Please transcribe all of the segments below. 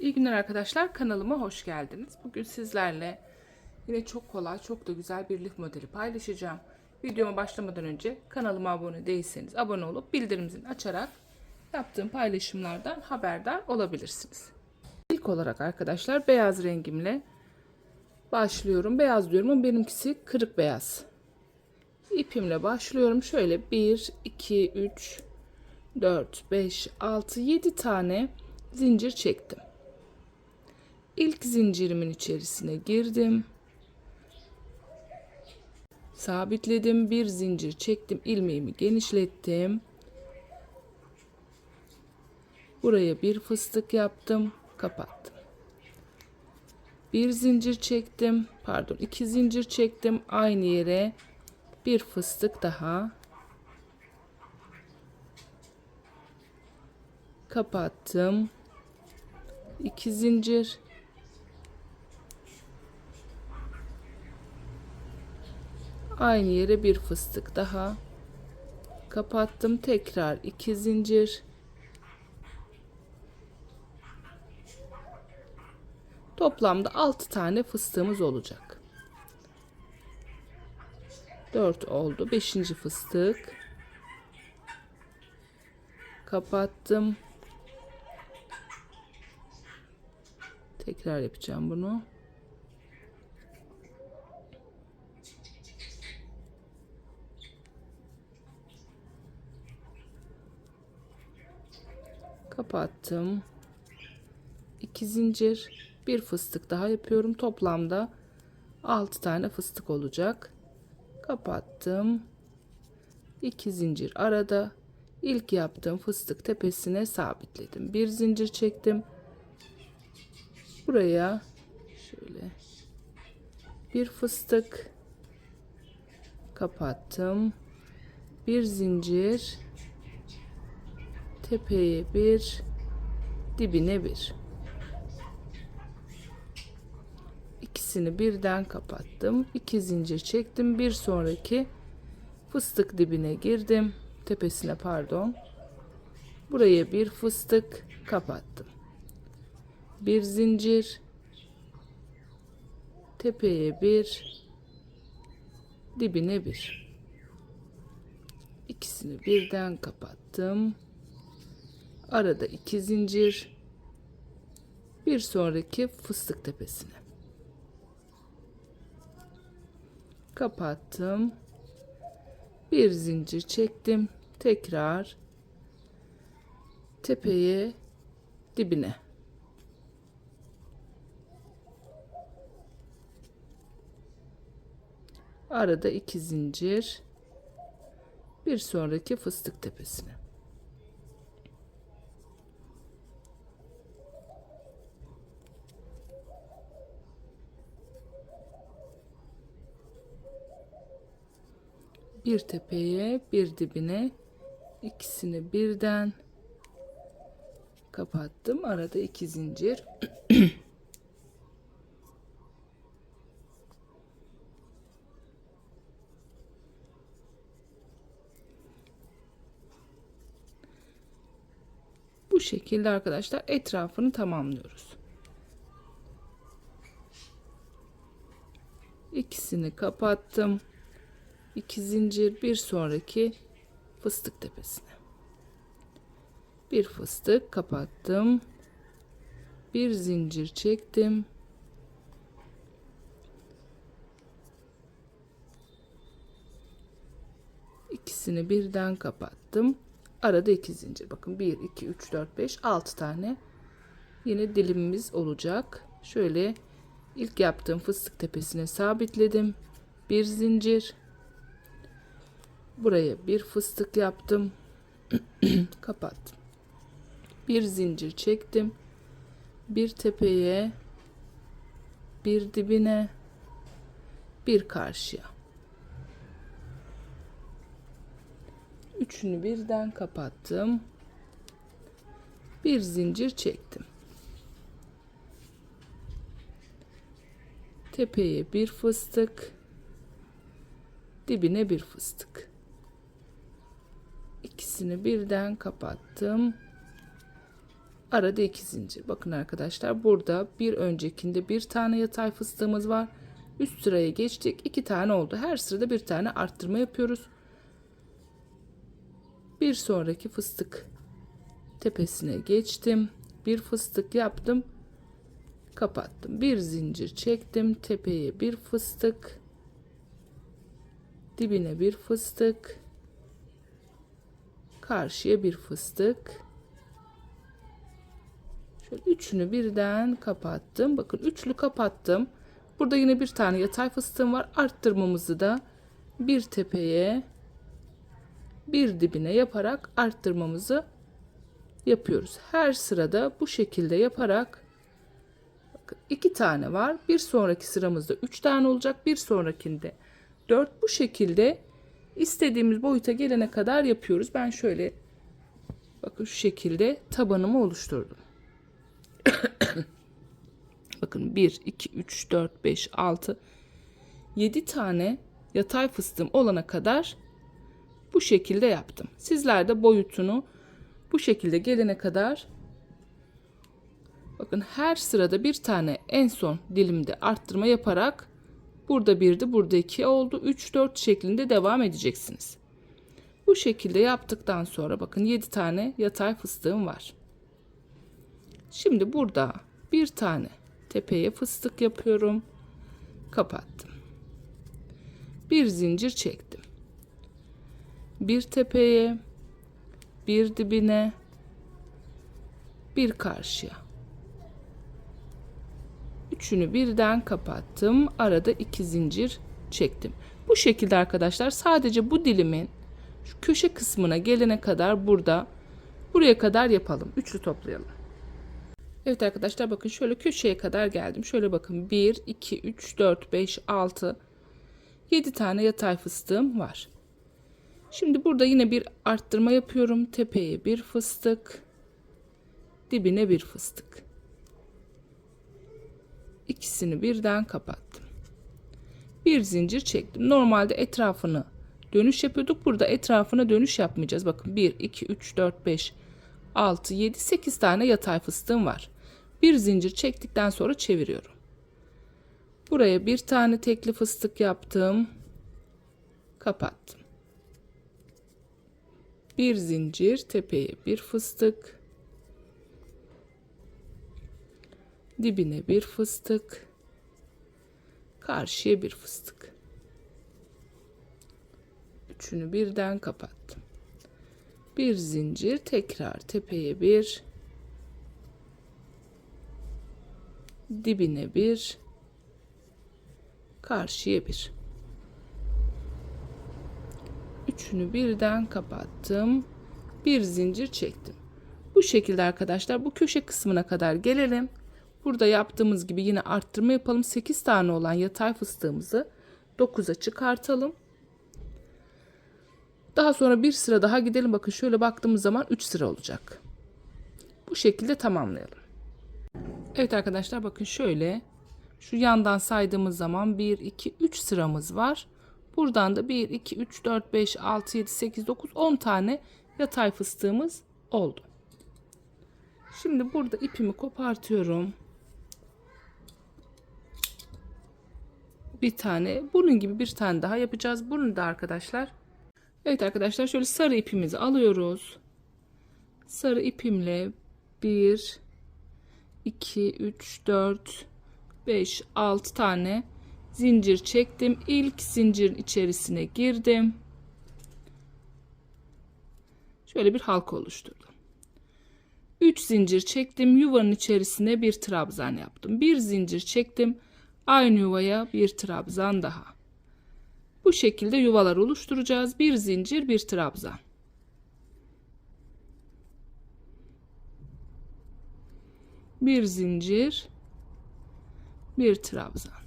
İyi günler arkadaşlar. Kanalıma hoş geldiniz. Bugün sizlerle yine çok kolay, çok da güzel bir lif modeli paylaşacağım. Videoma başlamadan önce kanalıma abone değilseniz abone olup bildirim açarak yaptığım paylaşımlardan haberdar olabilirsiniz. İlk olarak arkadaşlar beyaz rengimle başlıyorum. Beyaz diyorum ama benimkisi kırık beyaz. İpimle başlıyorum. Şöyle 1, 2, 3, 4, 5, 6, 7 tane zincir çektim. İlk zincirimin içerisine girdim. Sabitledim. Bir zincir çektim. ilmeğimi genişlettim. Buraya bir fıstık yaptım. Kapattım. Bir zincir çektim. Pardon, iki zincir çektim. Aynı yere bir fıstık daha. Kapattım. İki zincir. Aynı yere bir fıstık daha. Kapattım. Tekrar iki zincir. Toplamda 6 tane fıstığımız olacak. 4 oldu. 5. fıstık. Kapattım. Tekrar yapacağım bunu. Kapattım. 2 zincir, bir fıstık daha yapıyorum. Toplamda 6 tane fıstık olacak. Kapattım. 2 zincir arada. İlk yaptığım fıstık tepesine sabitledim. Bir zincir çektim. Buraya şöyle bir fıstık kapattım. Bir zincir tepeye bir dibine bir ikisini birden kapattım. İki zincir çektim. Bir sonraki fıstık dibine girdim. Tepesine pardon. Buraya bir fıstık kapattım. Bir zincir tepeye bir dibine bir ikisini birden kapattım. Arada iki zincir bir sonraki fıstık tepesine kapattım. Bir zincir çektim. Tekrar tepeye dibine. Arada iki zincir. Bir sonraki fıstık tepesine. Bir tepeye bir dibine. İkisini birden kapattım. Arada iki zincir. Bu şekilde arkadaşlar etrafını tamamlıyoruz. İkisini kapattım 2 zincir bir sonraki fıstık tepesine. Bir fıstık kapattım. Bir zincir çektim. İkisini birden kapattım. Arada iki zincir. Bakın 1 2 3 4 5 6 tane yine dilimimiz olacak. Şöyle ilk yaptığım fıstık tepesine sabitledim. Bir zincir buraya bir fıstık yaptım. Kapattım. Bir zincir çektim. Bir tepeye bir dibine bir karşıya. Üçünü birden kapattım. Bir zincir çektim. Tepeye bir fıstık dibine bir fıstık ikisini birden kapattım Arada iki zincir. Bakın arkadaşlar burada bir öncekinde bir tane yatay fıstığımız var. Üst sıraya geçtik. iki tane oldu. Her sırada bir tane arttırma yapıyoruz. Bir sonraki fıstık tepesine geçtim. Bir fıstık yaptım. Kapattım. Bir zincir çektim. Tepeye bir fıstık. Dibine bir fıstık. Karşıya bir fıstık. Şöyle üçünü birden kapattım. Bakın üçlü kapattım. Burada yine bir tane yatay fıstığım var. Arttırmamızı da bir tepeye bir dibine yaparak arttırmamızı yapıyoruz. Her sırada bu şekilde yaparak bakın iki tane var. Bir sonraki sıramızda üç tane olacak. Bir sonrakinde dört. Bu şekilde istediğimiz boyuta gelene kadar yapıyoruz. Ben şöyle bakın şu şekilde tabanımı oluşturdum. bakın 1, 2, 3, 4, 5, 6, 7 tane yatay fıstığım olana kadar bu şekilde yaptım. Sizler de boyutunu bu şekilde gelene kadar bakın her sırada bir tane en son dilimde arttırma yaparak burada birdi burada iki oldu 3 4 şeklinde devam edeceksiniz. Bu şekilde yaptıktan sonra bakın 7 tane yatay fıstığım var. Şimdi burada bir tane tepeye fıstık yapıyorum. Kapattım. Bir zincir çektim. Bir tepeye, bir dibine, bir karşıya. Üçünü birden kapattım. Arada iki zincir çektim. Bu şekilde arkadaşlar sadece bu dilimin şu köşe kısmına gelene kadar burada buraya kadar yapalım. Üçlü toplayalım. Evet arkadaşlar bakın şöyle köşeye kadar geldim. Şöyle bakın 1, 2, 3, 4, 5, 6, 7 tane yatay fıstığım var. Şimdi burada yine bir arttırma yapıyorum. Tepeye bir fıstık, dibine bir fıstık. İkisini birden kapattım. Bir zincir çektim. Normalde etrafını dönüş yapıyorduk. Burada etrafına dönüş yapmayacağız. Bakın 1, 2, 3, 4, 5, 6, 7, 8 tane yatay fıstığım var. Bir zincir çektikten sonra çeviriyorum. Buraya bir tane tekli fıstık yaptım. Kapattım. Bir zincir tepeye bir fıstık. Dibine bir fıstık. Karşıya bir fıstık. Üçünü birden kapattım. Bir zincir tekrar tepeye bir. Dibine bir. Karşıya bir. Üçünü birden kapattım. Bir zincir çektim. Bu şekilde arkadaşlar bu köşe kısmına kadar gelelim burada yaptığımız gibi yine arttırma yapalım 8 tane olan yatay fıstığımızı 9'a çıkartalım daha sonra bir sıra daha gidelim. Bakın şöyle baktığımız zaman 3 sıra olacak. Bu şekilde tamamlayalım. Evet arkadaşlar bakın şöyle şu yandan saydığımız zaman 1 2 3 sıramız var. Buradan da 1 2 3 4 5 6 7 8 9 10 tane yatay fıstığımız oldu. Şimdi burada ipimi kopartıyorum. Bir tane bunun gibi bir tane daha yapacağız. Bunu da arkadaşlar Evet arkadaşlar şöyle sarı ipimizi alıyoruz. Sarı ipimle 1 2 3 4 5 6 tane zincir çektim. İlk zincirin içerisine girdim. Şöyle bir halka oluşturdum. 3 zincir çektim. Yuvanın içerisine bir trabzan yaptım. Bir zincir çektim. Aynı yuvaya bir trabzan daha. Bu şekilde yuvalar oluşturacağız. Bir zincir, bir trabzan. Bir zincir, bir trabzan.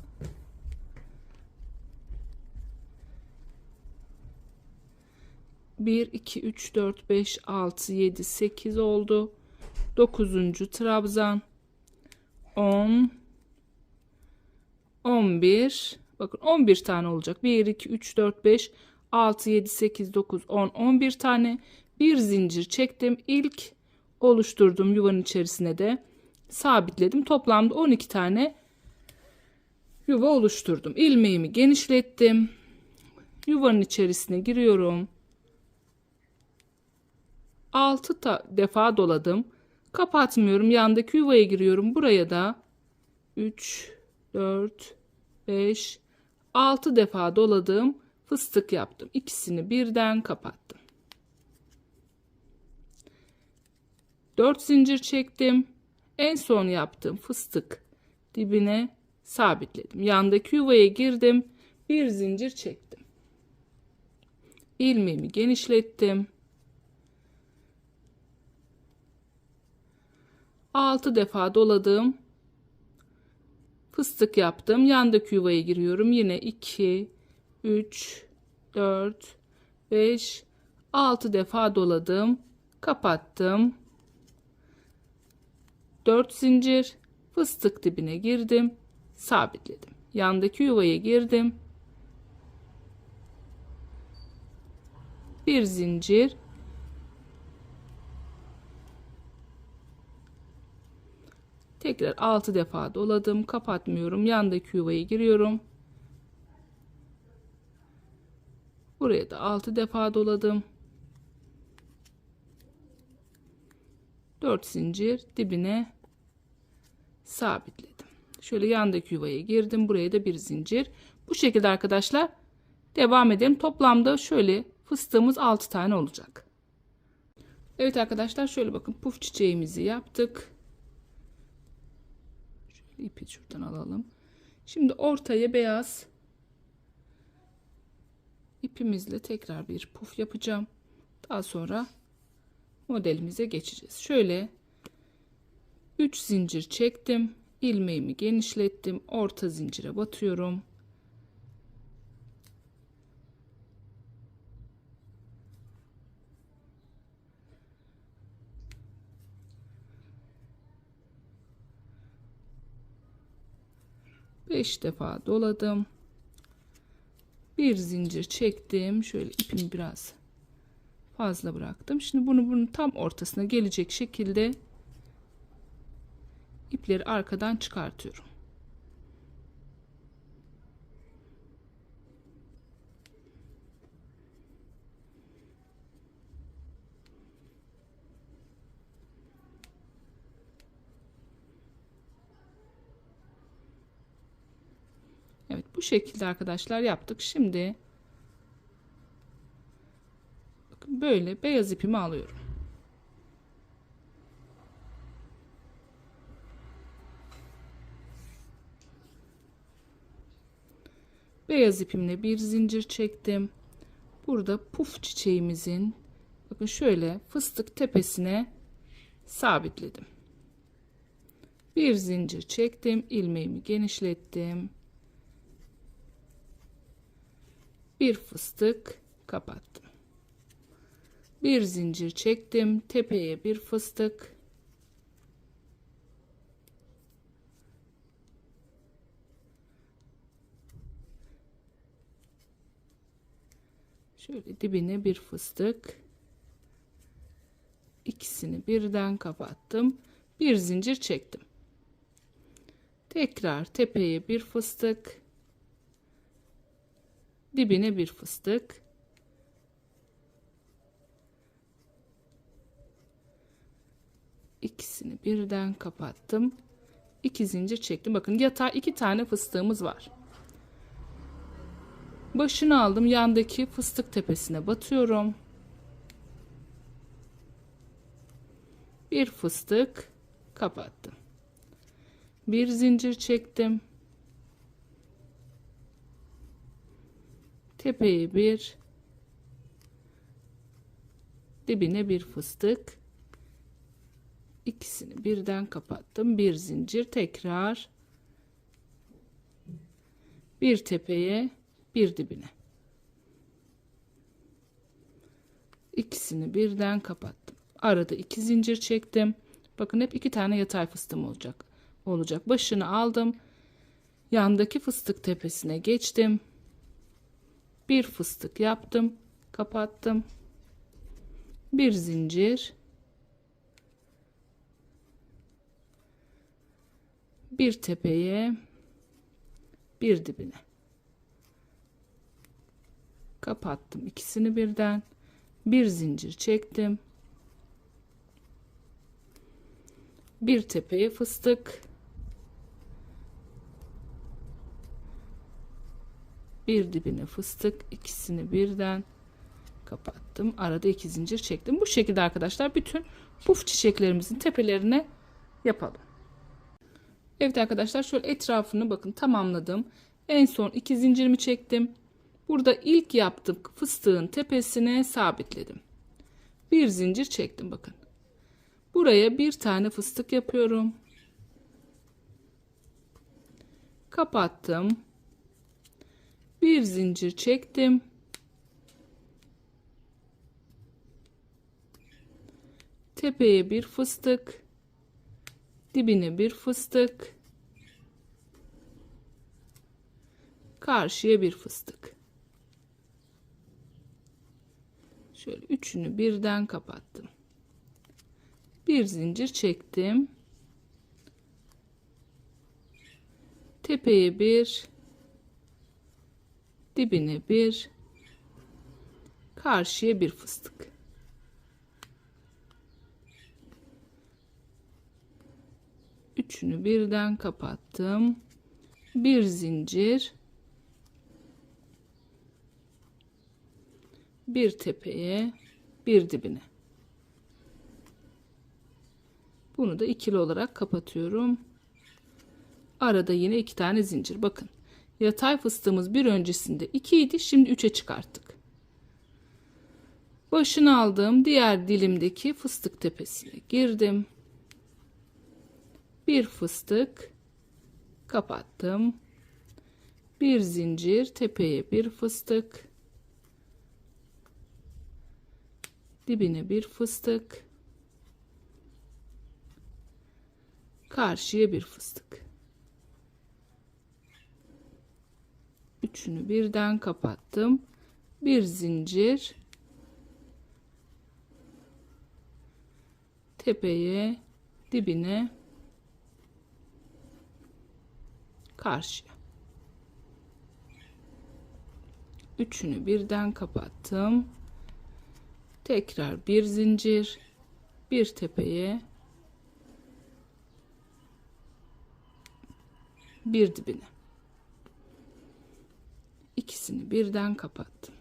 Bir, iki, üç, dört, beş, altı, yedi, sekiz oldu. Dokuzuncu trabzan. On, on bir, Bakın 11 tane olacak. 1, 2, 3, 4, 5, 6, 7, 8, 9, 10, 11 tane. Bir zincir çektim. İlk oluşturduğum yuvanın içerisine de sabitledim. Toplamda 12 tane yuva oluşturdum. İlmeğimi genişlettim. Yuvanın içerisine giriyorum. 6 defa doladım. Kapatmıyorum. Yandaki yuvaya giriyorum. Buraya da 3, 4, 5, 6 defa doladım. Fıstık yaptım. İkisini birden kapattım. 4 zincir çektim. En son yaptığım fıstık dibine sabitledim. Yandaki yuvaya girdim. Bir zincir çektim. İlmeğimi genişlettim. 6 defa doladım. Fıstık yaptım. Yandaki yuvaya giriyorum. Yine 2 3 4 5 6 defa doladım. Kapattım. 4 zincir fıstık dibine girdim. Sabitledim. Yandaki yuvaya girdim. Bir zincir Tekrar 6 defa doladım. Kapatmıyorum. Yandaki yuvaya giriyorum. Buraya da 6 defa doladım. 4 zincir dibine sabitledim. Şöyle yandaki yuvaya girdim. Buraya da bir zincir. Bu şekilde arkadaşlar devam edelim. Toplamda şöyle fıstığımız 6 tane olacak. Evet arkadaşlar şöyle bakın puf çiçeğimizi yaptık. İpi şuradan alalım. Şimdi ortaya beyaz ipimizle tekrar bir puf yapacağım. Daha sonra modelimize geçeceğiz. Şöyle 3 zincir çektim. ilmeğimi genişlettim. Orta zincire batıyorum. Beş defa doladım. Bir zincir çektim. Şöyle ipimi biraz fazla bıraktım. Şimdi bunu bunun tam ortasına gelecek şekilde ipleri arkadan çıkartıyorum. Evet bu şekilde arkadaşlar yaptık. Şimdi böyle beyaz ipimi alıyorum. Beyaz ipimle bir zincir çektim. Burada puf çiçeğimizin bakın şöyle fıstık tepesine sabitledim. Bir zincir çektim, ilmeğimi genişlettim. Bir fıstık kapattım. Bir zincir çektim. Tepeye bir fıstık. Şöyle dibine bir fıstık. İkisini birden kapattım. Bir zincir çektim. Tekrar tepeye bir fıstık dibine bir fıstık. İkisini birden kapattım. İki zincir çektim. Bakın yatağa iki tane fıstığımız var. Başını aldım. Yandaki fıstık tepesine batıyorum. Bir fıstık kapattım. Bir zincir çektim tepeye bir dibine bir fıstık. İkisini birden kapattım. Bir zincir tekrar. Bir tepeye bir dibine. İkisini birden kapattım. Arada iki zincir çektim. Bakın hep iki tane yatay fıstığım olacak. Olacak. Başını aldım. Yandaki fıstık tepesine geçtim bir fıstık yaptım kapattım. Bir zincir. Bir tepeye bir dibine. Kapattım ikisini birden. Bir zincir çektim. Bir tepeye fıstık. Bir dibine fıstık ikisini birden kapattım. Arada iki zincir çektim. Bu şekilde arkadaşlar bütün puf çiçeklerimizin tepelerine yapalım. Evet arkadaşlar şöyle etrafını bakın tamamladım. En son iki zincirimi çektim. Burada ilk yaptığım fıstığın tepesine sabitledim. Bir zincir çektim bakın. Buraya bir tane fıstık yapıyorum. Kapattım bir zincir çektim. Tepeye bir fıstık. Dibine bir fıstık. Karşıya bir fıstık. Şöyle üçünü birden kapattım. Bir zincir çektim. Tepeye bir dibine bir karşıya bir fıstık. Üçünü birden kapattım. Bir zincir. Bir tepeye bir dibine. Bunu da ikili olarak kapatıyorum. Arada yine iki tane zincir. Bakın yatay fıstığımız bir öncesinde 2 idi şimdi 3'e çıkarttık. Başını aldığım diğer dilimdeki fıstık tepesine girdim. Bir fıstık kapattım. Bir zincir tepeye bir fıstık. Dibine bir fıstık. Karşıya bir fıstık üçünü birden kapattım. Bir zincir. Tepeye dibine. Karşıya. Üçünü birden kapattım. Tekrar bir zincir. Bir tepeye. Bir dibine ikisini birden kapattım.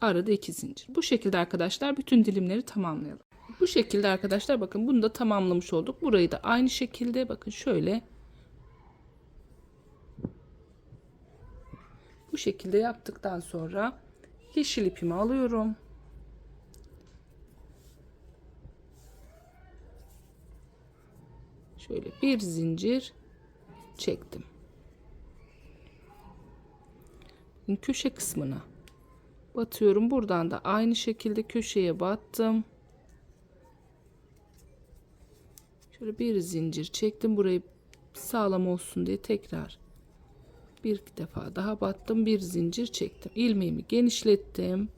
Arada iki zincir. Bu şekilde arkadaşlar bütün dilimleri tamamlayalım. Bu şekilde arkadaşlar bakın bunu da tamamlamış olduk. Burayı da aynı şekilde bakın şöyle. Bu şekilde yaptıktan sonra yeşil ipimi alıyorum. Şöyle bir zincir çektim köşe kısmına batıyorum. Buradan da aynı şekilde köşeye battım. Şöyle bir zincir çektim. Burayı sağlam olsun diye tekrar bir defa daha battım. Bir zincir çektim. İlmeğimi genişlettim.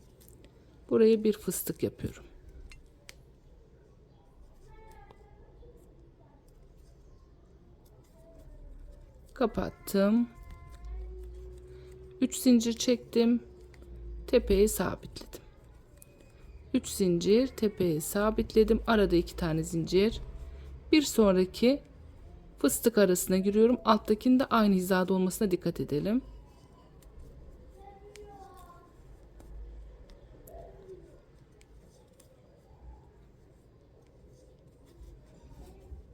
Buraya bir fıstık yapıyorum. Kapattım 3 zincir çektim tepeye sabitledim. 3 zincir tepeye sabitledim. Arada iki tane zincir. Bir sonraki fıstık arasına giriyorum. Alttakinde aynı hizada olmasına dikkat edelim.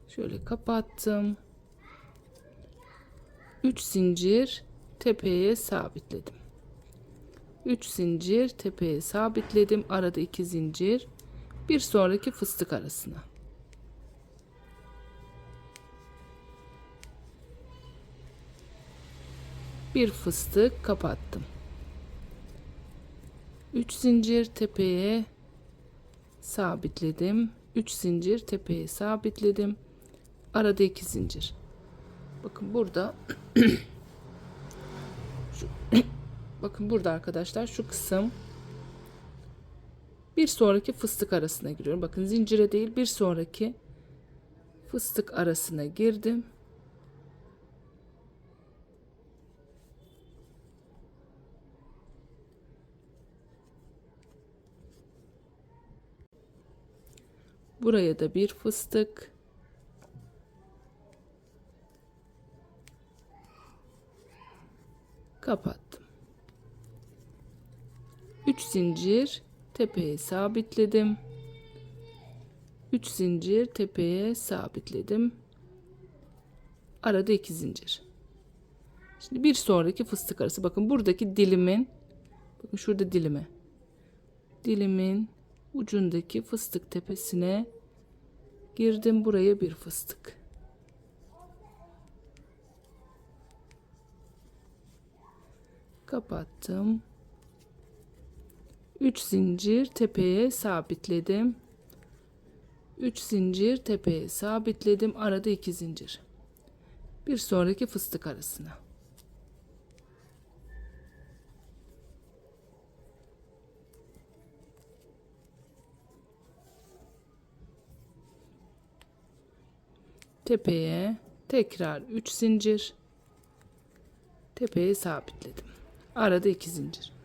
Şöyle kapattım. 3 zincir tepeye sabitledim. 3 zincir tepeye sabitledim. Arada 2 zincir bir sonraki fıstık arasına. Bir fıstık kapattım. 3 zincir tepeye sabitledim. 3 zincir tepeye sabitledim. Arada 2 zincir. Bakın burada bakın burada arkadaşlar şu kısım bir sonraki fıstık arasına giriyorum. Bakın zincire değil bir sonraki fıstık arasına girdim. Buraya da bir fıstık. Kapattım. 3 zincir tepeye sabitledim. 3 zincir tepeye sabitledim. Arada 2 zincir. Şimdi bir sonraki fıstık arası bakın buradaki dilimin bakın şurada dilimi. Dilimin ucundaki fıstık tepesine girdim buraya bir fıstık. Kapattım. 3 zincir tepeye sabitledim. 3 zincir tepeye sabitledim. Arada 2 zincir. Bir sonraki fıstık arasına. Tepeye tekrar 3 zincir. Tepeye sabitledim. Arada 2 zincir.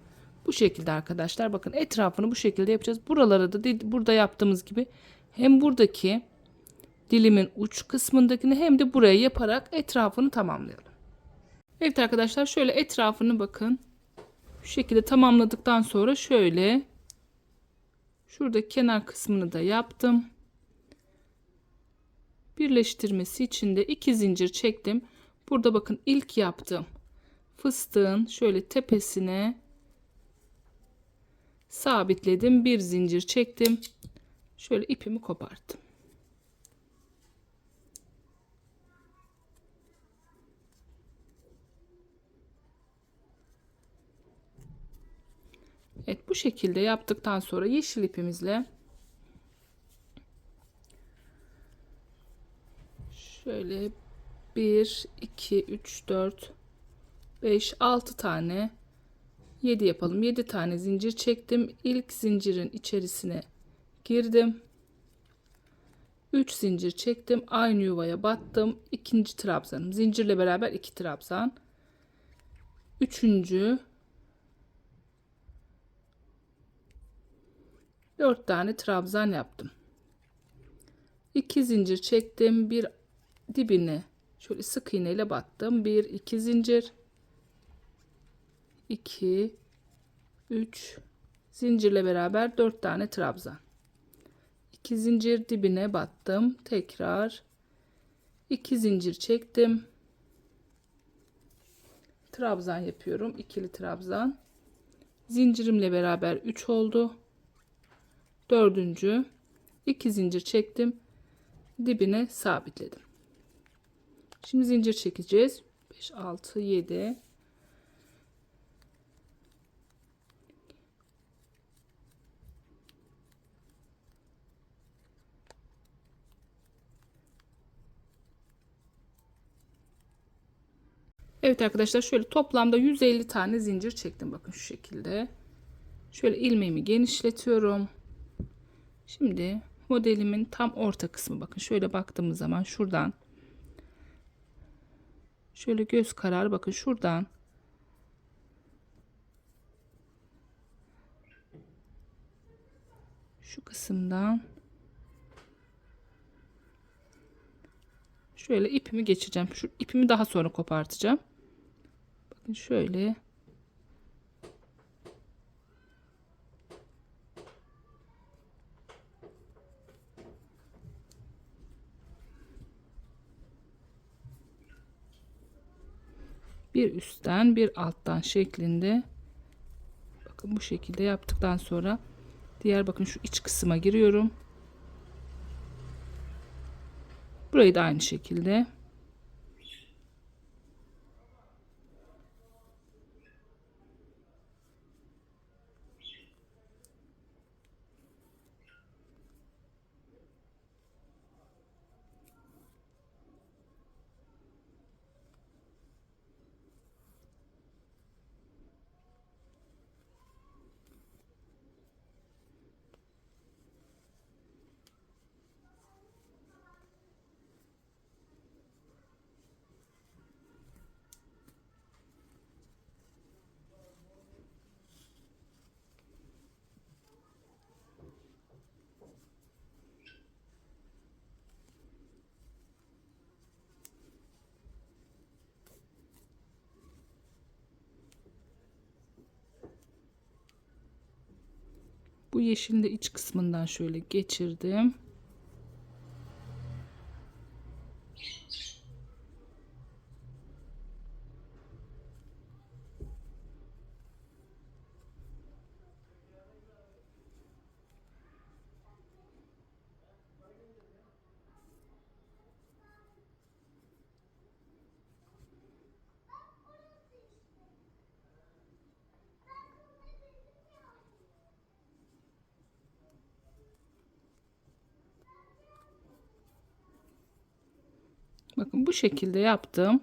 Bu şekilde arkadaşlar bakın etrafını bu şekilde yapacağız. Buralara da burada yaptığımız gibi hem buradaki dilimin uç kısmındakini hem de buraya yaparak etrafını tamamlayalım. Evet arkadaşlar şöyle etrafını bakın. Şu şekilde tamamladıktan sonra şöyle şurada kenar kısmını da yaptım. Birleştirmesi için de iki zincir çektim. Burada bakın ilk yaptığım fıstığın şöyle tepesine sabitledim. Bir zincir çektim. Şöyle ipimi koparttım. Evet bu şekilde yaptıktan sonra yeşil ipimizle şöyle 1 2 3 4 5 6 tane 7 yapalım. 7 tane zincir çektim. İlk zincirin içerisine girdim. 3 zincir çektim. Aynı yuvaya battım. İkinci trabzanım. Zincirle beraber 2 trabzan. Üçüncü 4 tane trabzan yaptım. 2 zincir çektim. Bir dibine şöyle sık iğne ile battım. 1 2 zincir 2 3 zincirle beraber 4 tane trabzan. 2 zincir dibine battım. Tekrar 2 zincir çektim. Trabzan yapıyorum. ikili trabzan. Zincirimle beraber 3 oldu. Dördüncü 2 zincir çektim. Dibine sabitledim. Şimdi zincir çekeceğiz. 5 6 7 Evet arkadaşlar şöyle toplamda 150 tane zincir çektim bakın şu şekilde. Şöyle ilmeğimi genişletiyorum. Şimdi modelimin tam orta kısmı bakın şöyle baktığımız zaman şuradan şöyle göz kararı bakın şuradan şu kısımdan şöyle ipimi geçeceğim. Şu ipimi daha sonra kopartacağım. Şöyle. Bir üstten bir alttan şeklinde. Bakın bu şekilde yaptıktan sonra diğer bakın şu iç kısma giriyorum. Burayı da aynı şekilde Bu yeşilin de iç kısmından şöyle geçirdim. Bakın bu şekilde yaptım.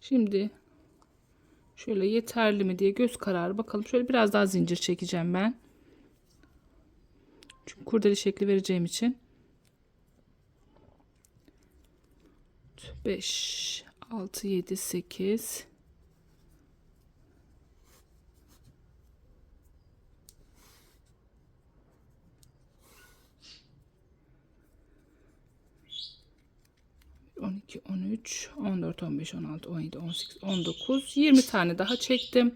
Şimdi şöyle yeterli mi diye göz kararı bakalım. Şöyle biraz daha zincir çekeceğim ben. Çünkü kurdele şekli vereceğim için. 5 6 7 8 12, 13, 14, 15, 16, 17, 18, 19, 20 tane daha çektim.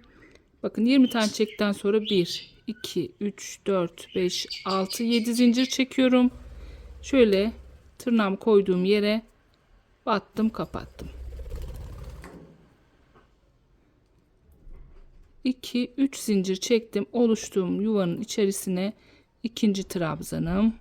Bakın 20 tane çektikten sonra 1, 2, 3, 4, 5, 6, 7 zincir çekiyorum. Şöyle tırnağımı koyduğum yere battım kapattım. 2, 3 zincir çektim. Oluştuğum yuvanın içerisine ikinci trabzanım.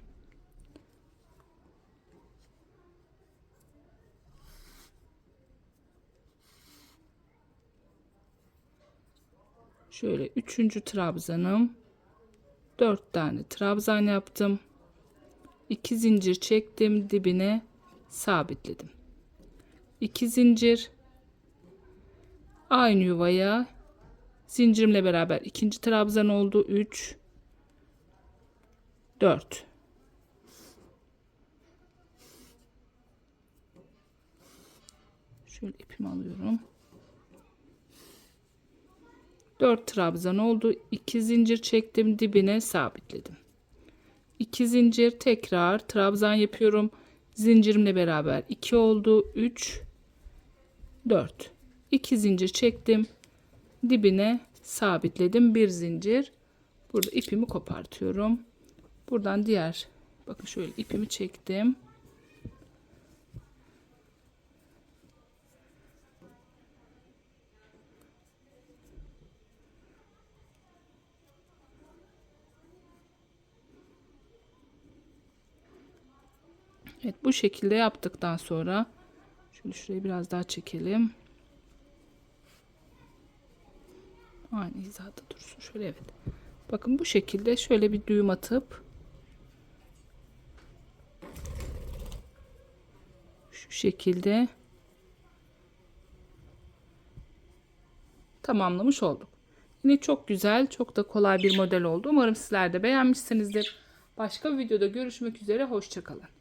Şöyle üçüncü trabzanım. Dört tane trabzan yaptım. İki zincir çektim dibine sabitledim. İki zincir aynı yuvaya zincirimle beraber ikinci trabzan oldu. 3 4 Şöyle ipimi alıyorum. 4 trabzan oldu. 2 zincir çektim dibine sabitledim. 2 zincir tekrar trabzan yapıyorum. Zincirimle beraber 2 oldu. 3 4 2 zincir çektim. Dibine sabitledim. Bir zincir. Burada ipimi kopartıyorum. Buradan diğer bakın şöyle ipimi çektim. Evet bu şekilde yaptıktan sonra şöyle şurayı biraz daha çekelim. Aynı hizada dursun. Şöyle evet. Bakın bu şekilde şöyle bir düğüm atıp şu şekilde tamamlamış olduk. Yine çok güzel, çok da kolay bir model oldu. Umarım sizler de beğenmişsinizdir. Başka bir videoda görüşmek üzere. Hoşçakalın.